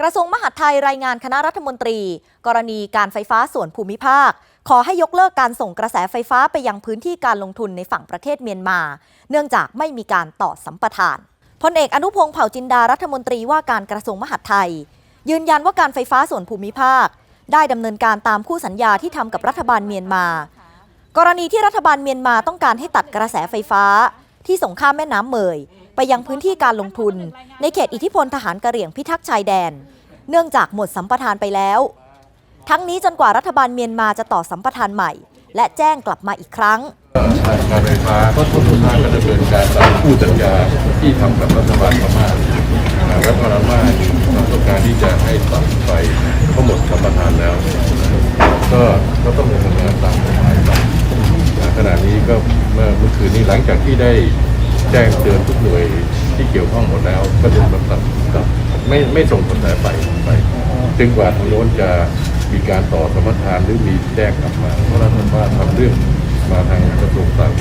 กระทรวงมหาดไทยรายงานคณะรัฐมนตรี กรณีการไฟฟ้าส่วนภูมิภาค ขอให้ยกเลิกการส่งกระแสไฟฟ้าไปยังพื้นที่การลงทุนในฝั่งประเทศเมียนมา เนื่องจากไม่มีการต่อสัมปทานพลเอกอนุพงษ์เผ่าจินดารัฐมนตรีว่าการกระทรวงมหาดไทย ยืนยันว่าการไฟฟ้าส่วนภูมิภาค ได้ดำเนินการตามคู่สัญญาที่ทำกับรัฐบาลเมียนมา กรณีที่รัฐบาลเมียนมาต้องการให้ตัดกระแสไฟฟ้า ที่ส่งข้ามแม่น้ำเมย ไปยังพื้นที่การลงทุน ในเขตอิทธิพลทหารกะเหรี่ยงพิทักษ์ชายแดน เนื่องจากหมดสัมปทานไปแล้ว ทั้งนี้จนกว่ารัฐบาลเมียนมาจะต่อสัมปทานใหม่ และแจ้งกลับมาอีกครั้งการไฟฟ้าก็ทุกท่านก็ดำเนินการตามคู่สัญญาที่ทำกับรัฐบาลพม่าอ่ารัฐบาลพม่าเราต้องการที่จะให้ตัดไฟเขาหมดสัมปทานแล้ว ก็ก็ต้องดำเนินการตามกฎหมายไปอ่าข ณะนี้ก็เมื่อเมื่อคืนนี้หลังจากที่ได้แจ้งเตือนทุกหน่วยที่เกี่ยวข้องหมดแล้ว ก็จะมาตัดตัดไม่ไม่ส่งกระแสไฟไปจึงกว่าทางโน้นจะมีการต่อสัมรทานหรือมีแจ้งกลับมาเพราะรัฐบาทำเรื่องมาทางกระทรวงต่าง